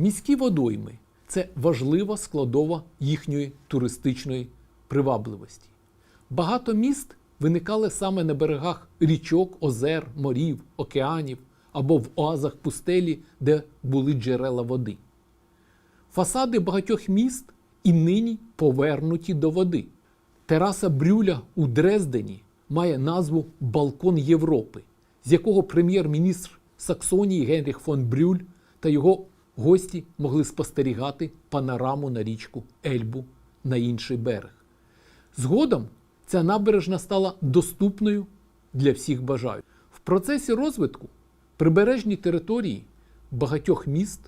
Міські водойми це важлива складова їхньої туристичної привабливості. Багато міст виникали саме на берегах річок, озер, морів, океанів або в оазах пустелі, де були джерела води. Фасади багатьох міст і нині повернуті до води. Тераса Брюля у Дрездені має назву Балкон Європи, з якого прем'єр-міністр Саксонії Генріх фон Брюль та його гості могли спостерігати панораму на річку Ельбу на інший берег. Згодом ця набережна стала доступною для всіх бажаючих. В процесі розвитку прибережні території багатьох міст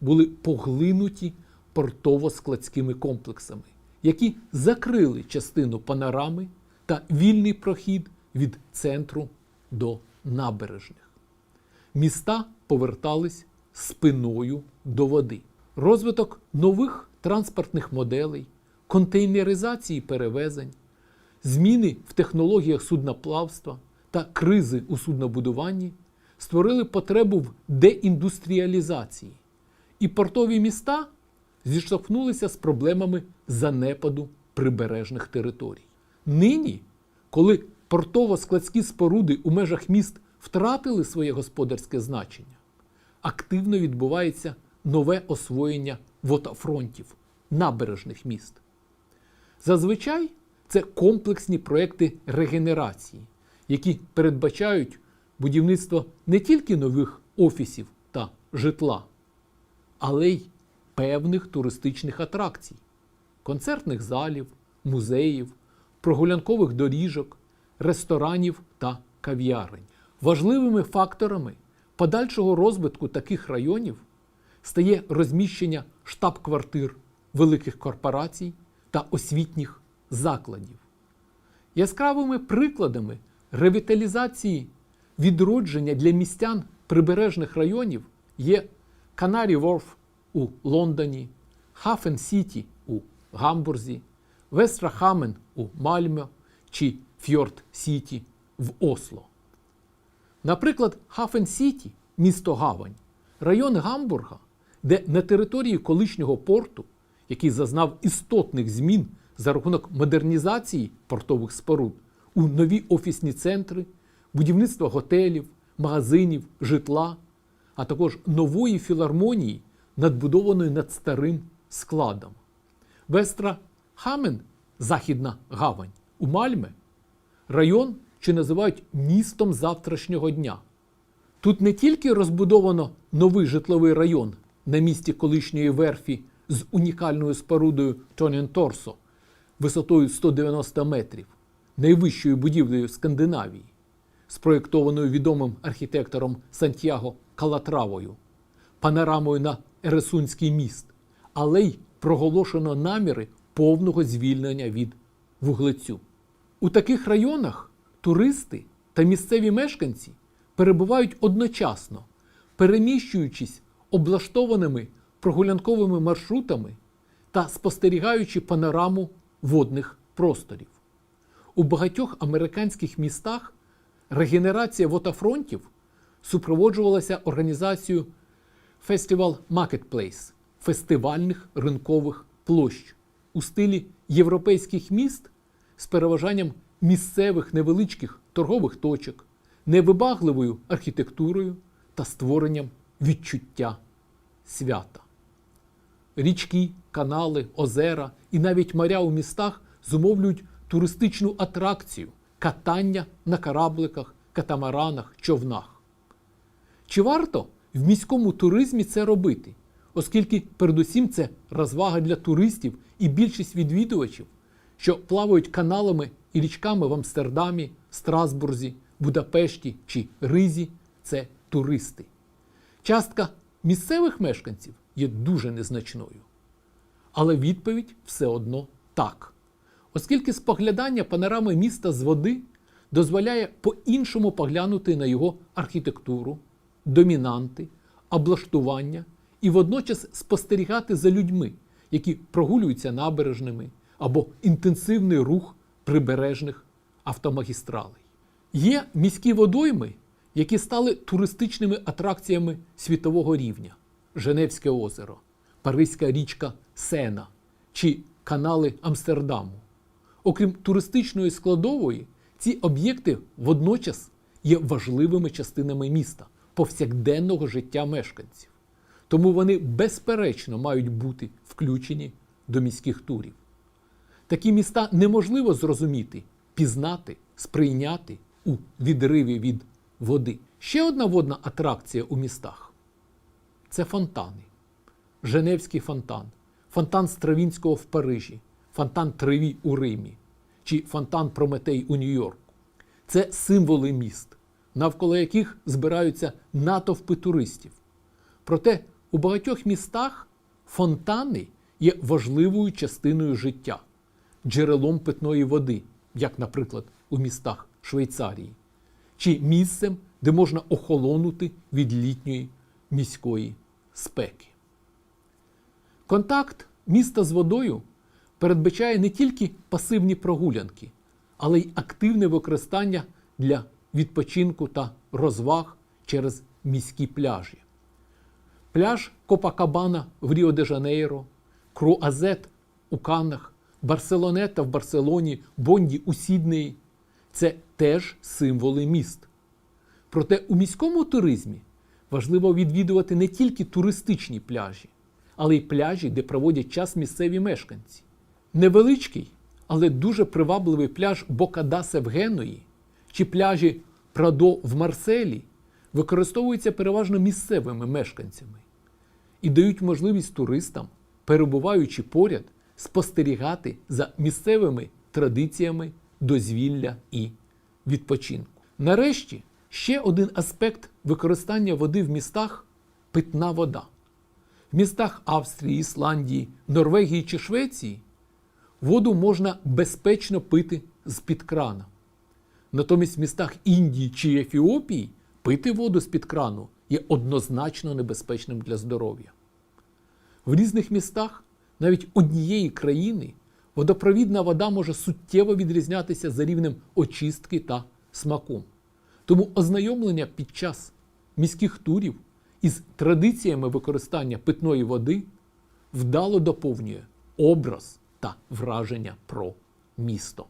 були поглинуті портово-складськими комплексами, які закрили частину панорами та вільний прохід від центру до набережних. Міста повертались спиною до води. Розвиток нових транспортних моделей, контейнеризації перевезень, зміни в технологіях судноплавства та кризи у суднобудуванні створили потребу в деіндустріалізації. І портові міста зіштовхнулися з проблемами занепаду прибережних територій. Нині, коли портово-складські споруди у межах міст втратили своє господарське значення, активно відбувається нове освоєння водофронтів набережних міст. Зазвичай це комплексні проекти регенерації, які передбачають будівництво не тільки нових офісів та житла, але й певних туристичних атракцій, концертних залів, музеїв, прогулянкових доріжок, ресторанів та кав'ярень. Важливими факторами подальшого розвитку таких районів стає розміщення штаб-квартир великих корпорацій та освітніх закладів. Яскравими прикладами ревіталізації відродження для містян прибережних районів є Канарі Ворф у Лондоні, Хафен Сіті у Гамбурзі, Вестра Хамен у Мальме чи Фьорд Сіті в Осло. Наприклад, Хафен Сіті, місто Гавань, район Гамбурга, де на території колишнього порту, який зазнав істотних змін за рахунок модернізації портових споруд, у нові офісні центри, будівництва готелів, магазинів, житла, а також нової філармонії, надбудованої над старим складом. Вестра Хамен, Західна Гавань, у Мальме, район, що називають містом завтрашнього дня. Тут не тільки розбудовано новий житловий район на місці колишньої верфі з унікальною спорудою Тонін Торсо висотою 190 метрів, найвищою будівлею Скандинавії, спроєктованою відомим архітектором Сантьяго Калатравою, панорамою на Ересунський міст, але й проголошено наміри повного звільнення від вуглецю. У таких районах туристи та місцеві мешканці перебувають одночасно, переміщуючись облаштованими прогулянковими маршрутами та спостерігаючи панораму водних просторів. У багатьох американських містах регенерація водофронтів супроводжувалася організацією Festival Marketplace фестивальних ринкових площ у стилі європейських міст з переважанням місцевих невеличких торгових точок, невибагливою архітектурою та створенням відчуття свята. Річки, канали, озера і навіть моря у містах зумовлюють туристичну атракцію катання на корабликах, катамаранах, човнах. Чи варто в міському туризмі це робити, оскільки передусім це розвага для туристів і більшість відвідувачів, що плавають каналами і річками в Амстердамі, Страсбурзі, Будапешті чи Ризі це туристи. Частка місцевих мешканців є дуже незначною. Але відповідь все одно так. Оскільки споглядання панорами міста з води дозволяє по-іншому поглянути на його архітектуру, домінанти, облаштування і водночас спостерігати за людьми, які прогулюються набережними або інтенсивний рух прибережних автомагістралей. Є міські водойми, які стали туристичними атракціями світового рівня Женевське озеро, Паризька річка Сена чи канали Амстердаму. Окрім туристичної складової, ці об'єкти водночас є важливими частинами міста, повсякденного життя мешканців. Тому вони безперечно мають бути включені до міських турів. Такі міста неможливо зрозуміти, пізнати, сприйняти у відриві від води. Ще одна водна атракція у містах це фонтани. Женевський фонтан, фонтан Стравінського в Парижі, фонтан Треві у Римі чи фонтан Прометей у Нью-Йорку. Це символи міст, навколо яких збираються натовпи туристів. Проте у багатьох містах фонтани є важливою частиною життя, джерелом питної води, як, наприклад, у містах Швейцарії, чи місцем, де можна охолонути від літньої міської спеки. Контакт міста з водою передбачає не тільки пасивні прогулянки, але й активне використання для відпочинку та розваг через міські пляжі. Пляж Копакабана в Ріо-де-Жанейро, Круазет у Каннах, Барселонета в Барселоні, Бонді у Сіднеї це теж символи міст. Проте у міському туризмі важливо відвідувати не тільки туристичні пляжі, але й пляжі, де проводять час місцеві мешканці. Невеличкий, але дуже привабливий пляж Бокадасе в Генуї чи пляжі Прадо в Марселі використовуються переважно місцевими мешканцями і дають можливість туристам, перебуваючи поряд, спостерігати за місцевими традиціями дозвілля і відпочинку. Нарешті ще один аспект використання води в містах питна вода. В містах Австрії, Ісландії, Норвегії чи Швеції воду можна безпечно пити з-під крана. Натомість в містах Індії чи Ефіопії пити воду з-під крану є однозначно небезпечним для здоров'я. В різних містах навіть однієї країни водопровідна вода може суттєво відрізнятися за рівнем очистки та смаком. Тому ознайомлення під час міських турів із традиціями використання питної води вдало доповнює образ та враження про місто.